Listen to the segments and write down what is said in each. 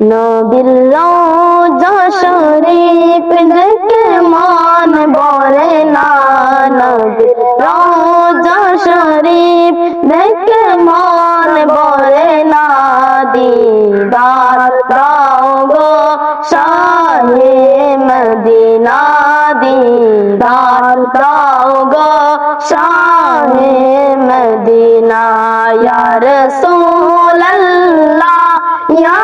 নবীর রওজা শরীফ দেখে মান বরে না। নবীর রওজা শরীফ দেখে মান বরে না। দিদার দাও গো শাহে মদিনা। দিদার দাও গো শাহে মদিনা। ইয়া রাসূলুল্লাহ, ইয়া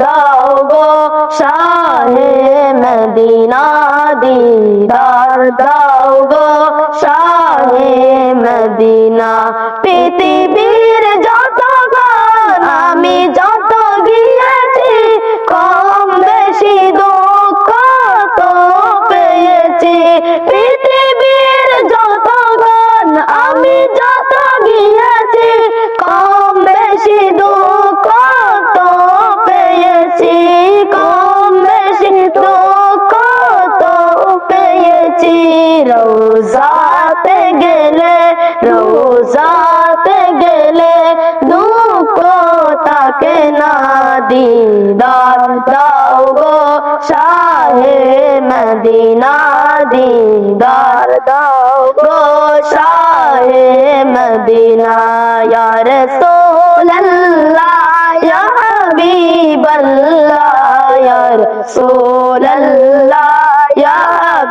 দাও গো শাহে মদিনা দিদার। দাও গো শাহে মদিনা পৃথিবীর রোজাতে গেলে রোজাতে গেলে দুঃখ তাকে না দিদার। দাও গো শাহে মদিনা দিদার। দাও গো শাহে মদিনা, ইয়া রাসূলুল্লাহ, ইয়া হাবিবাল্লাহ, ইয়া রাসূলুল্লাহ। ইয়া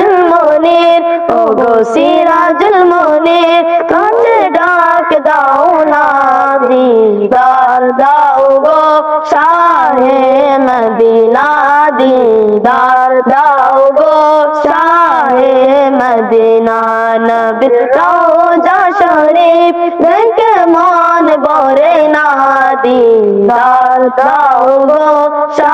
সিরাজুল মনির, ও গো সিরাজুল মনির, কাছে ডাক দাও না, দিদার দাও গো শাহে মদিনা, দিদার দাও গো শাহে মদিনা, নবী রওজা শরীফ দেখে মন বরে না, দিদার দাও গো শাহে